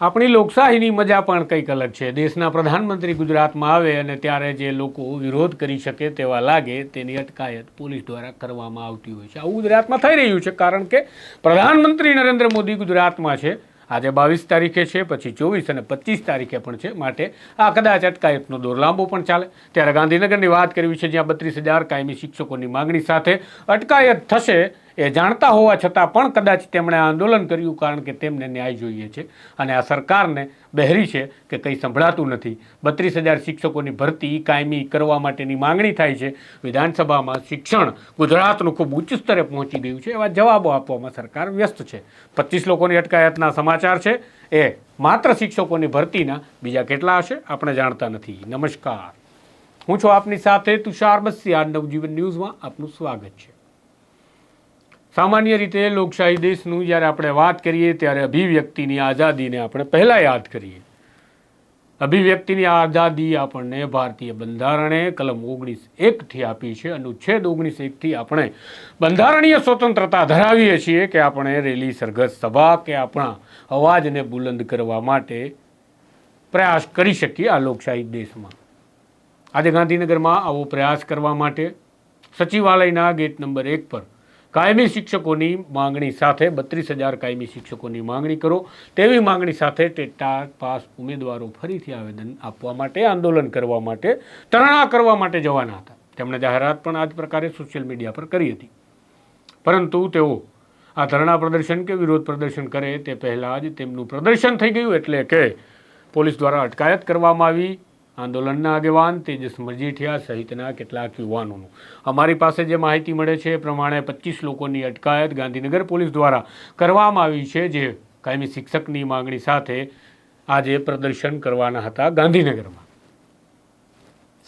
આપણી લોકશાહીની મજા પણ કંઈક અલગ છે. દેશના પ્રધાનમંત્રી ગુજરાતમાં આવે અને ત્યારે જે લોકો વિરોધ કરી શકે તેવા લાગે તેની અટકાયત પોલીસ દ્વારા કરવામાં આવતી હોય છે. આવું ગુજરાતમાં થઈ રહ્યું છે કારણ કે પ્રધાનમંત્રી નરેન્દ્ર મોદી ગુજરાતમાં છે. આજે બાવીસ તારીખે છે, પછી ચોવીસ અને પચીસ તારીખે પણ છે. માટે આ કદાચ અટકાયતનો દોર લાંબો પણ ચાલે. ત્યારે ગાંધીનગરની વાત કરવી છે, જ્યાં બત્રીસ હજાર કાયમી શિક્ષકોની માગણી સાથે અટકાયત થશે એ જાણતા હોવા છતાં પણ કદાચ તેમણે આંદોલન કર્યું કારણ કે તેમને ન્યાય જોઈએ છે. અને આ સરકારને બહેરી છે કે કંઈ સંભળાતું નથી. બત્રીસ હજાર શિક્ષકોની ભરતી કાયમી કરવા માટેની માંગણી થાય છે. વિધાનસભામાં શિક્ષણ ગુજરાતનું ખૂબ ઉચ્ચ સ્તરે પહોંચી ગયું છે. એવા જવાબો આપવામાં સરકાર વ્યસ્ત છે. પચીસ લોકોની અટકાયતના સમાચાર છે. એ માત્ર શિક્ષકોની ભરતીના બીજા કેટલા હશે? આપણે જાણતા નથી. નમસ્કાર. હું છું આપની સાથે તુષાર બસિયા નવજીવન ન્યૂઝમાં આપનું સ્વાગત છે. સામાન્ય રીતે લોકશાહી દેશનું જ્યારે આપણે વાત કરીએ ત્યારે અભિવ્યક્તિની આઝાદીને આપણે પહેલાં યાદ કરીએ. અભિવ્યક્તિની આઝાદી આપણને ભારતીય બંધારણે કલમ ઓગણીસ એકથી આપી છે. અનુચ્છેદ ઓગણીસ એકથી આપણે બંધારણીય સ્વતંત્રતા ધરાવીએ છીએ કે આપણે રેલી, સરઘસ સભા કે આપણા અવાજને બુલંદ કરવા માટે પ્રયાસ કરી શકીએ આ લોકશાહી દેશમાં. આજે ગાંધીનગરમાં આવો પ્રયાસ કરવા માટે સચિવાલયના ગેટ નંબર એક પર કાયમી શિક્ષકોની માંગણી સાથે બત્રીસ હજાર કાયમી શિક્ષકોની માંગણી કરો તેવી માંગણી સાથે ટેટા પાસ ઉમેદવારો ફરીથી આવેદન આપવા માટે, આંદોલન કરવા માટે, તરણા કરવા માટે જવાના હતા. તેમણે જાહેરાત પણ આ જ પ્રકારે સોશિયલ મીડિયા પર કરી હતી. પરંતુ તેઓ આ ધરણા પ્રદર્શન કે વિરોધ પ્રદર્શન કરે તે પહેલાં જ તેમનું પ્રદર્શન થઈ ગયું એટલે કે પોલીસ દ્વારા અટકાયત કરવામાં આવી. આંદોલનના આગેવાન તેજસ મરજીઠિયા સહિતના કેટલાક યુવાનોનું. અમારી પાસે જે માહિતી મળે છે એ પ્રમાણે પચીસ લોકોની અટકાયત ગાંધીનગર પોલીસ દ્વારા કરવામાં આવી છે, જે કાયમી શિક્ષકની માંગણી સાથે આજે પ્રદર્શન કરવાના હતા ગાંધીનગરમાં.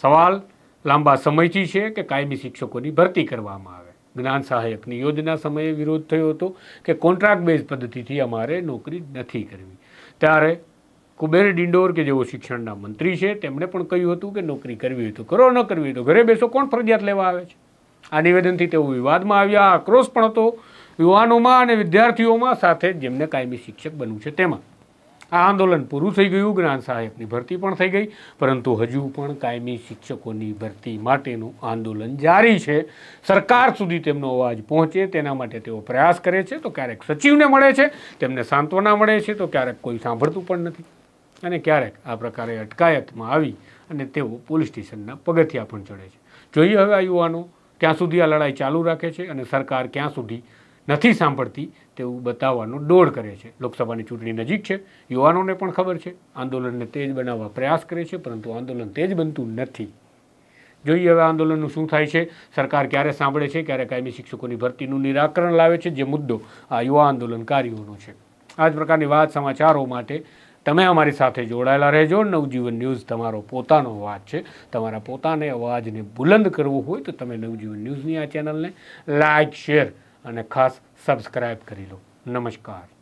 સવાલ લાંબા સમયથી છે કે કાયમી શિક્ષકોની ભરતી કરવામાં આવે. જ્ઞાન સહાયકની યોજના સમયે વિરોધ થયો હતો કે કોન્ટ્રાક્ટ બેઝ પદ્ધતિથી અમારે નોકરી નથી કરવી. ત્યારે કુબેર ડિંડોર કે જેઓ શિક્ષણના મંત્રી છે, તેમણે પણ કહ્યું હતું કે નોકરી કરવી હોય તો કરો, ન કરવી હોય તો ઘરે બેસો. કોણ ફરજિયાત લેવા આવે છે? આ નિવેદનથી તેઓ વિવાદમાં આવ્યા. આક્રોશ પણ હતો. યુવાનોમાં અને વિદ્યાર્થીઓમાં સાથે જેમને કાયમી શિક્ષક બનવું છે તેમાં. આ આંદોલન પૂરું થઈ ગયું. જ્ઞાન સહાયકની ભરતી પણ થઈ ગઈ. પરંતુ હજુ પણ કાયમી શિક્ષકોની ભરતી માટેનું આંદોલન જારી છે. સરકાર સુધી તેમનો અવાજ પહોંચે તેના માટે તેઓ પ્રયાસ કરે છે. તો ક્યારેક સચિવને મળે છે. તેમને સાંત્વના મળે છે. તો ક્યારેક કોઈ સાંભળતું પણ નથી. અને ક્યારેક આ પ્રકારે અટકાયતમાં આવી અને તેઓ પોલીસ સ્ટેશનના પગથિયા પણ ચડે છે. જોઈએ હવે આ યુવાનો ક્યાં સુધી આ લડાઈ ચાલુ રાખે છે અને સરકાર ક્યાં સુધી નથી સાંભળતી તેવું બતાવવાનો દોડ કરે છે. લોકસભાની ચૂંટણી નજીક છે. યુવાનોને પણ ખબર છે. આંદોલનને તેજ બનાવવા પ્રયાસ કરે છે, પરંતુ આંદોલન તેજ બનતું નથી. જોઈએ હવે આંદોલનનું શું થાય છે? સરકાર ક્યારે સાંભળે છે? ક્યારે કાયમી શિક્ષકોની ભરતીનું નિરાકરણ લાવે છે? જે મુદ્દો આ યુવા આંદોલનકારીઓનો છે. આ જ પ્રકારની વાત સમાચારો માટે તમે અમારી સાથે જોડાયેલા રહેજો. નવજીવન ન્યૂઝ તમારો પોતાનો અવાજ છે. તમારા પોતાને અવાજને બુલંદ કરવો હોય તો તમે નવજીવન ન્યૂઝની આ ચેનલને લાઇક શેર અને ખાસ સબસ્ક્રાઈબ કરી લો. નમસ્કાર.